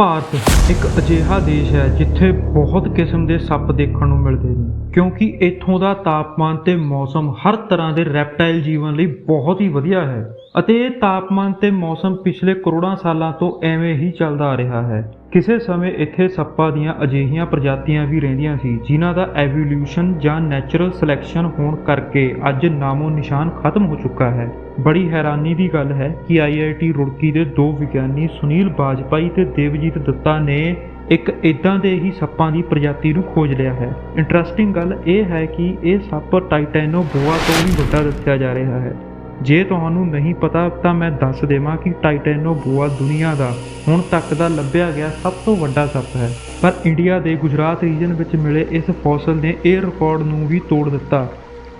ਭਾਰਤ ਇੱਕ ਅਜਿਹਾ ਦੇਸ਼ ਹੈ ਜਿੱਥੇ ਬਹੁਤ ਕਿਸਮ ਦੇ ਸੱਪ ਦੇਖਣ ਨੂੰ ਮਿਲਦੇ ਨੇ। ਕਿਉਂਕਿ ਇੱਥੋਂ ਦਾ ਤਾਪਮਾਨ ਤੇ ਮੌਸਮ ਹਰ ਤਰ੍ਹਾਂ ਦੇ ਰੈਪਟਾਈਲ ਜੀਵਨ ਲਈ ਬਹੁਤ ਹੀ ਵਧੀਆ ਹੈ। ਅਤੇ ਇਹ ਤਾਪਮਾਨ ਤੇ ਮੌਸਮ ਪਿਛਲੇ ਕਰੋੜਾਂ ਸਾਲਾਂ ਤੋਂ ਐਵੇਂ ਹੀ ਚੱਲਦਾ ਆ ਰਿਹਾ ਹੈ। ਕਿਸੇ ਸਮੇਂ ਇੱਥੇ ਸੱਪਾਂ ਦੀਆਂ ਅਜਿਹੀਆਂ ਪ੍ਰਜਾਤੀਆਂ ਵੀ ਰਹਿੰਦੀਆਂ ਸੀ, ਜਿਨ੍ਹਾਂ ਦਾ ਐਵੋਲੂਸ਼ਨ ਜਾਂ ਨੈਚੁਰਲ ਸਿਲੈਕਸ਼ਨ ਹੋਣ ਕਰਕੇ ਅੱਜ ਨਾਮੋ ਨਿਸ਼ਾਨ ਖਤਮ ਹੋ ਚੁੱਕਾ ਹੈ। ਬੜੀ ਹੈਰਾਨੀ ਦੀ ਗੱਲ ਹੈ ਕਿ ਆਈਆਈਟੀ ਰੁੜਕੀ ਦੇ ਦੋ ਵਿਗਿਆਨੀ ਸੁਨੀਲ ਬਾਜਪਾਈ ਤੇ ਦੇਵਜੀਤ ਦੱਤਾ ਨੇ ਇੱਕ ਇਦਾਂ ਦੇ ਹੀ ਸੱਪਾਂ ਦੀ ਪ੍ਰਜਾਤੀ ਨੂੰ ਖੋਜ ਲਿਆ ਹੈ। ਇੰਟਰਸਟਿੰਗ ਗੱਲ ਇਹ ਹੈ ਕਿ ਇਹ ਸੱਪ ਟਾਈਟੈਨੋ ਬੋਆ ਤੋਂ ਵੀ ਵੱਡਾ ਦੱਸਿਆ ਜਾ ਰਿਹਾ ਹੈ। ਜੇ ਤੁਹਾਨੂੰ ਨਹੀਂ ਪਤਾ ਤਾਂ ਮੈਂ ਦੱਸ ਦੇਵਾਂ ਕਿ ਟਾਈਟੈਨੋ ਬੋਆ ਦੁਨੀਆ ਦਾ ਹੁਣ ਤੱਕ ਦਾ ਲੱਭਿਆ ਗਿਆ ਸਭ ਤੋਂ ਵੱਡਾ ਸੱਪ ਹੈ। ਪਰ ਇੰਡੀਆ ਦੇ ਗੁਜਰਾਤ ਰੀਜਨ ਵਿੱਚ ਮਿਲੇ ਇਸ ਫੋਸਲ ਨੇ ਇਹ ਰਿਕਾਰਡ ਨੂੰ ਵੀ ਤੋੜ ਦਿੱਤਾ।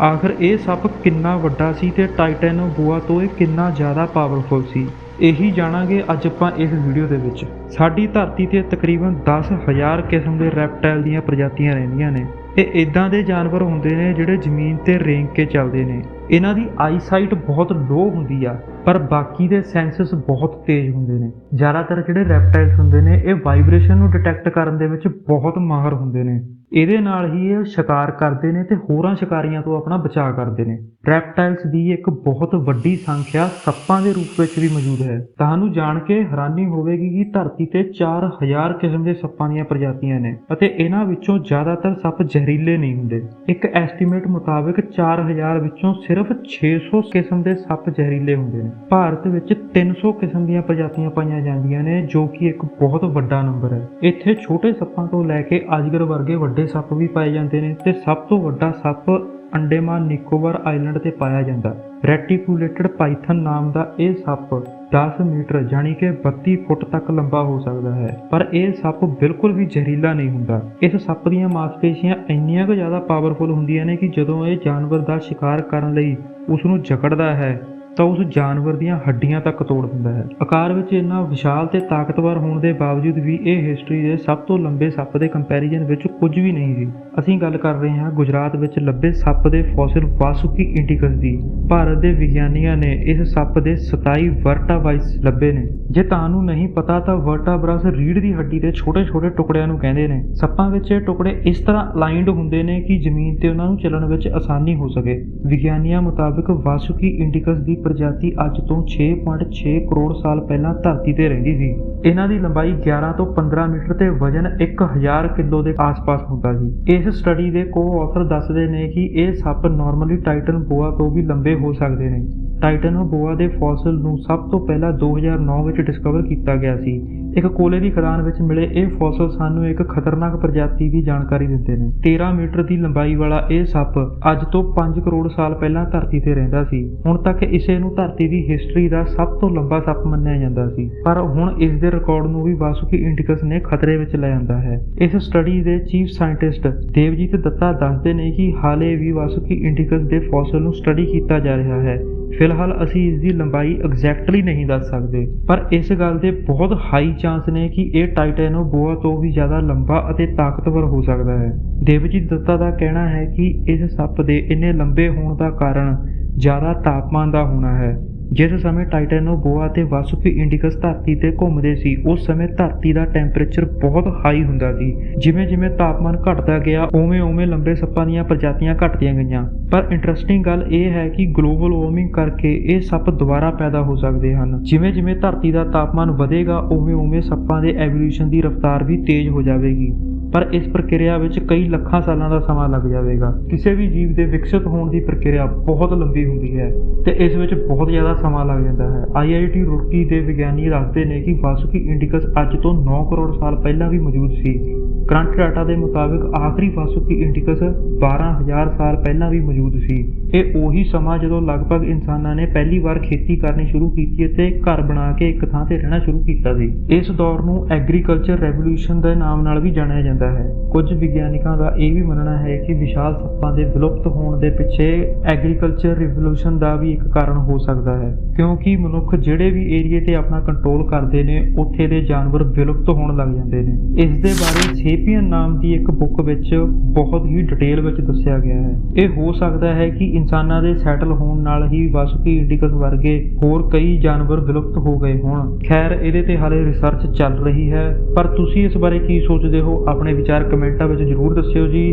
ਆਖਰ ਇਹ ਸੱਪ ਕਿੰਨਾ ਵੱਡਾ ਸੀ ਤੇ ਟਾਈਟੈਨੋ ਬੋਆ ਤੋਂ ਇਹ ਕਿੰਨਾ ਜ਼ਿਆਦਾ ਪਾਵਰਫੁਲ ਸੀ। ਇਹੀ ਜਾਣਾਂਗੇ ਅੱਜ ਆਪਾਂ ਇਸ ਵੀਡੀਓ ਦੇ ਵਿੱਚ। ਸਾਡੀ ਧਰਤੀ ਤੇ ਤਕਰੀਬਨ 10000 ਕਿਸਮ ਦੇ ਰੈਪਟਾਈਲ ਦੀਆਂ ਪ੍ਰਜਾਤੀਆਂ ਰਹਿੰਦੀਆਂ ਨੇ। ਇਹ ਇਦਾਂ ਦੇ ਜਾਨਵਰ ਹੁੰਦੇ ਨੇ ਜਿਹੜੇ ਜ਼ਮੀਨ ਤੇ ਰੇਂਗ ਕੇ ਚੱਲਦੇ ਨੇ। ਇਹਨਾਂ ਦੀ ਆਈਸਾਈਟ ਬਹੁਤ ਲੋ ਹੁੰਦੀ ਆ। ਪਰ ਬਾਕੀ ਦੇ ਸੈਂਸਸ ਬਹੁਤ ਤੇਜ਼ ਹੁੰਦੇ ਨੇ। ਜ਼ਿਆਦਾਤਰ ਜਿਹੜੇ ਰੈਪਟਾਈਲਸ ਹੁੰਦੇ ਨੇ, ਇਹ ਵਾਈਬ੍ਰੇਸ਼ਨ ਨੂੰ ਡਿਟੈਕਟ ਕਰਨ ਦੇ ਵਿੱਚ ਬਹੁਤ ਮਾਹਰ ਹੁੰਦੇ ਨੇ। ਇਹਦੇ ਨਾਲ ਹੀ ਇਹ ਸ਼ਿਕਾਰ ਕਰਦੇ ਨੇ ਤੇ ਹੋਰਾਂ ਸ਼ਿਕਾਰੀਆਂ ਤੋਂ ਆਪਣਾ ਬਚਾਅ ਕਰਦੇ ਨੇ। ਰੈਪਟਾਈਲਸ ਦੀ ਇੱਕ ਬਹੁਤ ਵੱਡੀ ਸੰਖਿਆ ਸੱਪਾਂ ਦੇ ਰੂਪ ਵਿੱਚ ਵੀ ਮੌਜੂਦ ਹੈ। ਤੁਹਾਨੂੰ ਜਾਣ ਕੇ ਹੈਰਾਨੀ ਹੋਵੇਗੀ ਕਿ ਧਰਤੀ ਤੇ 4000 ਕਿਸਮ ਦੇ ਸੱਪਾਂ ਦੀਆਂ ਪ੍ਰਜਾਤੀਆਂ ਨੇ ਅਤੇ ਇਹਨਾਂ ਵਿੱਚੋਂ ਜ਼ਿਆਦਾਤਰ ਸੱਪ ਜ਼ਹਿਰੀਲੇ ਨਹੀਂ ਹੁੰਦੇ। ਇੱਕ ਐਸਟੀਮੇਟ ਮੁਤਾਬਕ 4000 ਵਿੱਚੋਂ ਸਿਰਫ 600 ਕਿਸਮ ਦੇ ਸੱਪ ਜ਼ਹਿਰੀਲੇ ਹੁੰਦੇ ਨੇ। ਭਾਰਤ ਵਿੱਚ 300 ਕਿਸਮ ਦੀਆਂ ਪ੍ਰਜਾਤੀਆਂ ਪਾਈਆਂ ਜਾਂਦੀਆਂ ਨੇ, ਜੋ ਕਿ ਇੱਕ ਬਹੁਤ ਵੱਡਾ ਨੰਬਰ ਹੈ। ਇੱਥੇ ਛੋਟੇ ਸੱਪਾਂ ਤੋਂ ਲੈ ਕੇ ਅਜਗਰ ਵਰਗੇ ਵੱਡੇ ਸੱਪ ਵੀ ਪਾਏ ਜਾਂਦੇ ਨੇ ਤੇ ਸਭ ਤੋਂ ਵੱਡਾ ਸੱਪ ਅੰਡੇਮਾਨ ਨਿਕੋਬਾਰ ਆਈਲੈਂਡ ਤੇ ਪਾਇਆ ਜਾਂਦਾ। ਰੈਟੀਕੂਲੇਟਡ ਪਾਈਥਨ ਨਾਮ ਦਾ ਇਹ ਸੱਪ 10 ਮੀਟਰ ਜਾਣੀ ਕਿ 32 ਫੁੱਟ ਤੱਕ ਲੰਬਾ ਹੋ ਸਕਦਾ ਹੈ, ਪਰ ਇਹ ਸੱਪ ਬਿਲਕੁਲ ਵੀ ਜ਼ਹਿਰੀਲਾ ਨਹੀਂ ਹੁੰਦਾ। ਇਸ ਸੱਪ ਦੀਆਂ ਮਾਸਪੇਸ਼ੀਆਂ ਇੰਨੀਆਂ ਕੁ ਜ਼ਿਆਦਾ ਪਾਵਰਫੁਲ ਹੁੰਦੀਆਂ ਨੇ ਕਿ ਜਦੋਂ ਇਹ ਜਾਨਵਰ ਦਾ ਸ਼ਿਕਾਰ ਕਰਨ ਲਈ ਉਸ ਨੂੰ ਜਕੜਦਾ ਹੈ ਤਾਂ ਉਸ ਜਾਨਵਰ ਦੀਆਂ ਹੱਡੀਆਂ ਤੱਕ ਤੋੜ ਦਿੰਦਾ ਹੈ। ਆਕਾਰ ਵਿੱਚ ਇੰਨਾ ਵਿਸ਼ਾਲ ਤੇ ਤਾਕਤਵਰ ਹੋਣ ਦੇ ਬਾਵਜੂਦ ਵੀ ਇਹ ਹਿਸਟਰੀ ਦੇ ਸਭ ਤੋਂ ਲੰਬੇ ਸੱਪ ਦੇ ਕੰਪੈਰੀਜ਼ਨ ਵਿੱਚ ਕੁਝ ਵੀ ਨਹੀਂ ਸੀ। ਅਸੀਂ ਗੱਲ ਕਰ ਰਹੇ ਹਾਂ ਗੁਜਰਾਤ ਵਿੱਚ ਲੱਭੇ ਸੱਪ ਦੇ ਫੋਸਿਲ ਵਾਸੁਕੀ ਇੰਡੀਕਸ ਦੀ। ਭਾਰਤ ਦੇ ਵਿਗਿਆਨੀਆਂ ਨੇ ਇਸ ਸੱਪ ਦੇ 27 ਵਰਟਾਬਾਈਸ ਲੱਭੇ ਨੇ। ਜੇ ਤੁਹਾਨੂੰ ਨਹੀਂ ਪਤਾ ਤਾਂ ਵਰਟਾਬਰਸ ਰੀੜ ਦੀ ਹੱਡੀ ਦੇ ਛੋਟੇ-ਛੋਟੇ ਟੁਕੜਿਆਂ ਨੂੰ ਕਹਿੰਦੇ ਨੇ। ਸੱਪਾਂ ਵਿੱਚ ਇਹ ਟੁਕੜੇ ਇਸ ਤਰ੍ਹਾਂ ਅਲਾਈਨਡ ਹੁੰਦੇ ਨੇ ਕਿ ਜ਼ਮੀਨ ਤੇ ਉਹਨਾਂ ਨੂੰ ਚੱਲਣ ਵਿੱਚ ਆਸਾਨੀ ਹੋ ਸਕੇ। ਵਿਗਿਆਨੀਆਂ ਮੁਤਾਬਕ ਵਾਸੁਕੀ ਇੰਡੀਕਸ ਦੀ ਪ੍ਰਜਾਤੀ ਅੱਜ ਤੋਂ 6.6 ਕਰੋੜ ਸਾਲ ਪਹਿਲਾਂ ਧਰਤੀ ਤੇ ਰਹਿੰਦੀ ਸੀ। ਇਹਨਾਂ ਦੀ ਲੰਬਾਈ 11 ਤੋਂ 15 ਮੀਟਰ ਤੇ ਵਜ਼ਨ 1000 ਕਿਲੋ ਦੇ ਆਸ-ਪਾਸ ਹੁੰਦਾ ਸੀ। ਇਸ ਸਟੱਡੀ ਦੇ ਕੋ-ਆਥਰ ਦੱਸਦੇ ਨੇ ਕਿ ਇਹ ਸੱਪ ਨਾਰਮਲੀ ਟਾਈਟਨ ਬੋਆ ਤੋਂ ਵੀ ਲੰਬੇ ਹੋ ਸਕਦੇ ਨੇ। ਟਾਈਟਨ ਬੋਆ ਦੇ ਫੋਸਿਲ ਨੂੰ ਸਭ ਤੋਂ ਪਹਿਲਾਂ 2009 ਵਿੱਚ ਡਿਸਕਵਰ ਕੀਤਾ ਗਿਆ ਸੀ। ਇੱਕ ਕੋਲੇ ਦੀ ਖਦਾਨ ਵਿੱਚ ਮਿਲੇ ਇਹ ਫੋਸਿਲ ਸਾਨੂੰ ਇੱਕ ਖਤਰਨਾਕ ਪ੍ਰਜਾਤੀ ਦੀ ਜਾਣਕਾਰੀ ਦਿੰਦੇ ਨੇ। 13 ਮੀਟਰ ਦੀ ਲੰਬਾਈ ਵਾਲਾ ਇਹ ਸੱਪ ਅੱਜ ਤੋਂ 5 ਕਰੋੜ ਸਾਲ ਪਹਿਲਾਂ ਧਰਤੀ ਤੇ ਰਹਿੰਦਾ ਸੀ। ਹੁਣ ਤੱਕ ਇਸੇ ਨੂੰ ਧਰਤੀ ਦੀ ਹਿਸਟਰੀ ਦਾ ਸਭ ਤੋਂ ਲੰਬਾ ਸੱਪ ਮੰਨਿਆ ਜਾਂਦਾ ਸੀ। ਪਰ ਹੁਣ ਇਸ ਦੇ ਰਿਕਾਰਡ ਨੂੰ ਵੀ ਵਾਸੁਕੀ ਇੰਡੀਕਸ ਨੇ ਖਤਰੇ ਵਿੱਚ ਲੈ ਆਂਦਾ ਹੈ। ਇਸ ਸਟੱਡੀ ਦੇ ਚੀਫ ਸਾਇੰਟਿਸਟ ਦੇਵਜੀਤ ਦੱਤਾ ਦੱਸਦੇ ਨੇ ਕਿ ਹਾਲੇ ਵੀ ਵਾਸੁਕੀ ਇੰਡੀਕਸ ਦੇ ਫੋਸਿਲ ਨੂੰ ਸਟੱਡੀ ਕੀਤਾ ਜਾ ਰਿਹਾ ਹੈ। ਫਿਲਹਾਲ ਅਸੀਂ ਇਸ ਦੀ ਲੰਬਾਈ ਐਗਜ਼ੈਕਟਲੀ ਨਹੀਂ ਦੱਸ ਸਕਦੇ, ਪਰ ਇਸ ਗੱਲ ਦੇ ਬਹੁਤ ਹਾਈ ਚਾਂਸ ਨੇ ਕਿ ਇਹ ਟਾਈਟੈਨੋ ਬੋਆ ਤੋਂ ਵੀ ਜ਼ਿਆਦਾ ਲੰਬਾ ਅਤੇ ਤਾਕਤਵਰ ਹੋ ਸਕਦਾ ਹੈ। ਦੇਵਜੀਤ ਦੱਤਾ ਦਾ ਕਹਿਣਾ ਹੈ ਕਿ ਇਸ ਸੱਪ ਦੇ ਇੰਨੇ ਲੰਬੇ ਹੋਣ ਦਾ ਕਾਰਨ ਜ਼ਿਆਦਾ ਤਾਪਮਾਨ ਦਾ ਹੋਣਾ ਹੈ। ਜਿਸ ਸਮੇਂ ਟਾਈਟੈਨੋ ਬੋਆ ਤੇ ਵਾਸੁਕੀ ਇੰਡੀਕਸ ਧਰਤੀ ਤੇ ਘੁੰਮਦੇ ਸੀ, ਉਸ ਸਮੇਂ ਧਰਤੀ ਦਾ ਟੈਂਪਰੇਚਰ ਬਹੁਤ ਹਾਈ ਹੁੰਦਾ ਸੀ। ਜਿਵੇਂ ਜਿਵੇਂ ਤਾਪਮਾਨ ਘਟਦਾ ਗਿਆ, ਉਵੇਂ ਉਵੇਂ ਲੰਬੇ ਸੱਪਾਂ ਦੀਆਂ ਪ੍ਰਜਾਤੀਆਂ ਘਟਦੀਆਂ ਗਈਆਂ। ਪਰ ਇੰਟਰਸਟਿੰਗ ਗੱਲ ਇਹ ਹੈ ਕਿ ਗਲੋਬਲ ਵਾਰਮਿੰਗ ਕਰਕੇ ਇਹ ਸੱਪ ਦੁਬਾਰਾ ਪੈਦਾ ਹੋ ਸਕਦੇ ਹਨ। ਜਿਵੇਂ ਜਿਵੇਂ ਧਰਤੀ ਦਾ ਤਾਪਮਾਨ ਵਧੇਗਾ, ਉਵੇਂ ਉਵੇਂ ਸੱਪਾਂ ਦੇ ਐਵੋਲੂਸ਼ਨ ਦੀ ਰਫ਼ਤਾਰ ਵੀ ਤੇਜ਼ ਹੋ ਜਾਵੇਗੀ। ਪਰ ਇਸ ਪ੍ਰਕਿਰਿਆ ਵਿੱਚ ਕਈ ਲੱਖਾਂ ਸਾਲਾਂ ਦਾ ਸਮਾਂ ਲੱਗ ਜਾਵੇਗਾ। ਕਿਸੇ ਵੀ ਜੀਵ ਦੇ ਵਿਕਸਿਤ ਹੋਣ ਦੀ ਪ੍ਰਕਿਰਿਆ ਬਹੁਤ ਲੰਬੀ ਹੁੰਦੀ ਹੈ ਤੇ ਇਸ ਵਿੱਚ ਬਹੁਤ ਜ਼ਿਆਦਾ ਸਮਾਂ ਲੱਗ ਜਾਂਦਾ ਹੈ। ਆਈਆਈਟੀ ਰੁੜਕੀ ਦੇ ਵਿਗਿਆਨੀ ਦੱਸਦੇ ਨੇ ਕਿ ਵਾਸੁਕੀ ਇੰਡੀਕਸ ਅੱਜ ਤੋਂ 9 ਕਰੋੜ ਸਾਲ ਪਹਿਲਾਂ ਵੀ ਮੌਜੂਦ ਸੀ। ਕਰੰਟ ਡਾਟਾ ਦੇ ਮੁਤਾਬਕ ਆਖਰੀ ਵਾਸੁਕੀ ਇੰਡੀਕਸ 12000 ਸਾਲ ਪਹਿਲਾਂ ਵੀ ਮੌਜੂਦ ਸੀ। ਇਹ ਉਹੀ ਸਮਾਂ ਜਦੋਂ ਲਗਭਗ ਇਨਸਾਨਾਂ ਨੇ ਪਹਿਲੀ ਵਾਰ ਖੇਤੀ ਕਰਨੀ ਸ਼ੁਰੂ ਕੀਤੀ ਅਤੇ ਘਰ ਬਣਾ ਕੇ ਇੱਕ ਥਾਂ ਤੇ ਰਹਿਣਾ ਸ਼ੁਰੂ ਕੀਤਾ ਸੀ। ਇਸ ਦੌਰ ਨੂੰ ਐਗਰੀਕਲਚਰ ਰੈਵੋਲੂਸ਼ਨ ਦੇ ਨਾਮ ਨਾਲ ਵੀ ਜਾਣਿਆ ਜਾਂਦਾ ਹੈ। ਕੁਝ ਵਿਗਿਆਨਕਾਂ ਦਾ ਇਹ ਵੀ ਮੰਨਣਾ ਹੈ ਕਿ ਵਿਸ਼ਾਲ ਸੱਪਾਂ ਦੇ ਵਿਲੁਪਤ ਹੋਣ ਦੇ ਪਿੱਛੇ ਐਗਰੀਕਲਚਰ ਰਿਵੋਲੂਸ਼ਨ ਦਾ ਵੀ ਇੱਕ ਕਾਰਨ ਹੋ ਸਕਦਾ ਹੈ। ਕਿਉਂਕਿ ਮਨੁੱਖ ਜਿਹੜੇ ਵੀ ਏਰੀਏ ਤੇ ਆਪਣਾ ਕੰਟਰੋਲ ਕਰਦੇ ਨੇ, ਉੱਥੇ ਦੇ ਜਾਨਵਰ ਵਿਲੁਪਤ ਹੋਣ ਲੱਗ ਜਾਂਦੇ ਨੇ। ਇਸ ਦੇ ਬਾਰੇ ਸੇਪੀਅਨ ਨਾਮ ਦੀ ਇੱਕ ਬੁੱਕ ਵਿੱਚ ਬਹੁਤ ਹੀ ਡਿਟੇਲ ਵਿੱਚ ਦੱਸਿਆ ਗਿਆ ਹੈ। ਇਹ ਹੋ ਸਕਦਾ ਹੈ ਕਿ ਇਨਸਾਨਾਂ ਦੇ ਸੈਟਲ ਹੋਣ ਨਾਲ ਹੀ ਵਾਸੁਕੀ ਇੰਡੀਕਸ ਵਰਗੇ ਹੋਰ ਕਈ ਜਾਨਵਰ ਵਿਲੁਪਤ ਹੋ ਗਏ ਹੋਣ। ਖੈਰ, ਇਹਦੇ ਤੇ ਹਾਲੇ ਰਿਸਰਚ ਚੱਲ ਰਹੀ ਹੈ, ਪਰ ਤੁਸੀਂ ਇਸ ਬਾਰੇ ਕੀ ਸੋਚਦੇ ਹੋ, ਆਪਣੇ ਵਿਚਾਰ ਕਮੈਂਟਾਂ ਵਿੱਚ ਜ਼ਰੂਰ ਦੱਸਿਓ ਜੀ।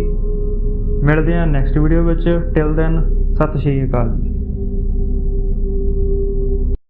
ਮਿਲਦੇ ਹਾਂ ਨੈਕਸਟ ਵੀਡੀਓ ਵਿੱਚ। ਟਿਲ ਦੈਨ ਸਤਿ ਸ਼੍ਰੀ ਅਕਾਲ ਜੀ।